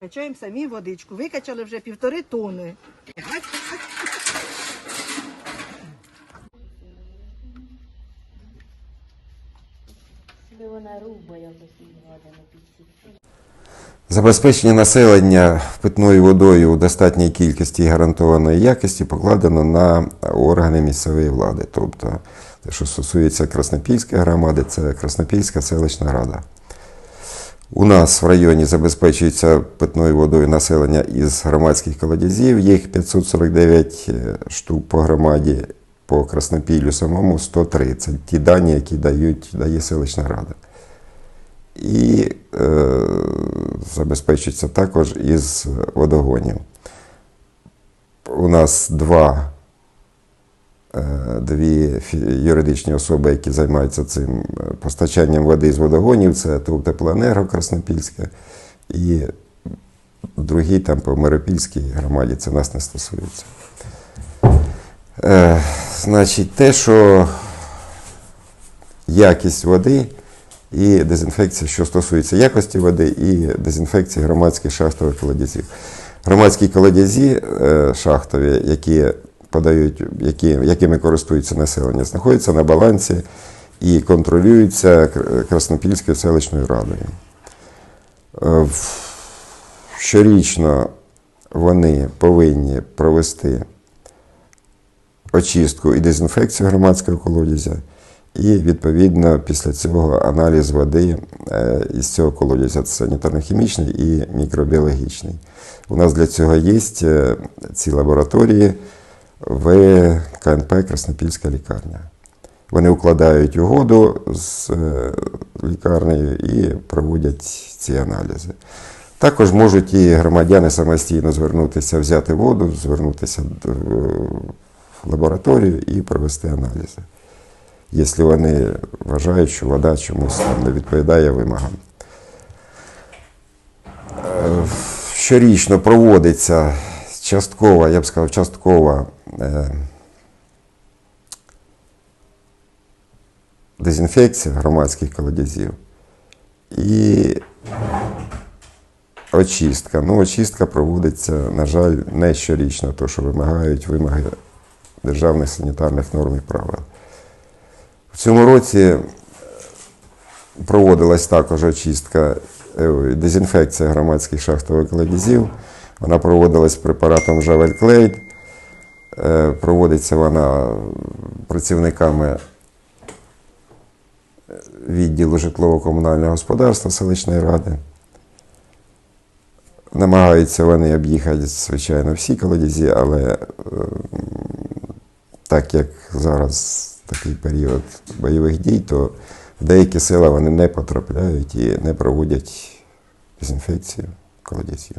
Качаємо самі водичку. Викачали вже півтори тони. Вона руба якось відгадана під Забезпечення населення питною водою у достатній кількості і гарантованої якості покладено на органи місцевої влади. Тобто, те, що стосується Краснопільської громади, це Краснопільська селищна рада. У нас в районі забезпечується питною водою населення із громадських колодязів. Їх 549 штук по громаді, по Краснопіллю самому 130. Ті дані, які дають, дає селищна рада. І е, забезпечується також із водогонів. У нас два, е, дві юридичні особи, які займаються цим е, постачанням води з водогонів, це ТОВ Теплоенерго Краснопільське і другий там по Миропільській громаді, це нас не стосується. Е, значить, те, що якість води і дезінфекція, що стосується якості води і дезінфекції громадських шахтових колодязів. Громадські колодязі е, шахтові, які подають, які, якими користується населення, знаходяться на балансі і контролюються Краснопільською селищною радою. Е, Щорічно вони повинні провести очистку і дезінфекцію громадського колодязя. І відповідно після цього аналіз води е, із цього колодязя санітарно-хімічний і мікробіологічний. У нас для цього є е, ці лабораторії в КНП Краснопільська лікарня. Вони укладають угоду з е, лікарнею і проводять ці аналізи. Також можуть і громадяни самостійно звернутися, взяти воду, звернутися в лабораторію і провести аналізи якщо вони вважають, що вода чомусь там не відповідає вимогам. Е, Щорічно проводиться часткова, я б сказав, часткова е, дезінфекція громадських колодязів і очистка. Ну, очистка проводиться, на жаль, не щорічно, то що вимагають вимоги державних санітарних норм і правил. В цьому році проводилась також очистка, е, дезінфекція громадських шахтових колодязів. Вона проводилась препаратом Жавель Клейд. Е, Проводиться вона працівниками відділу житлово-комунального господарства селищної ради. Намагаються вони об'їхати, звичайно, всі колодязі, але е, так як зараз такий період бойових дій, то в деякі села вони не потрапляють і не проводять дезінфекцію колодязів.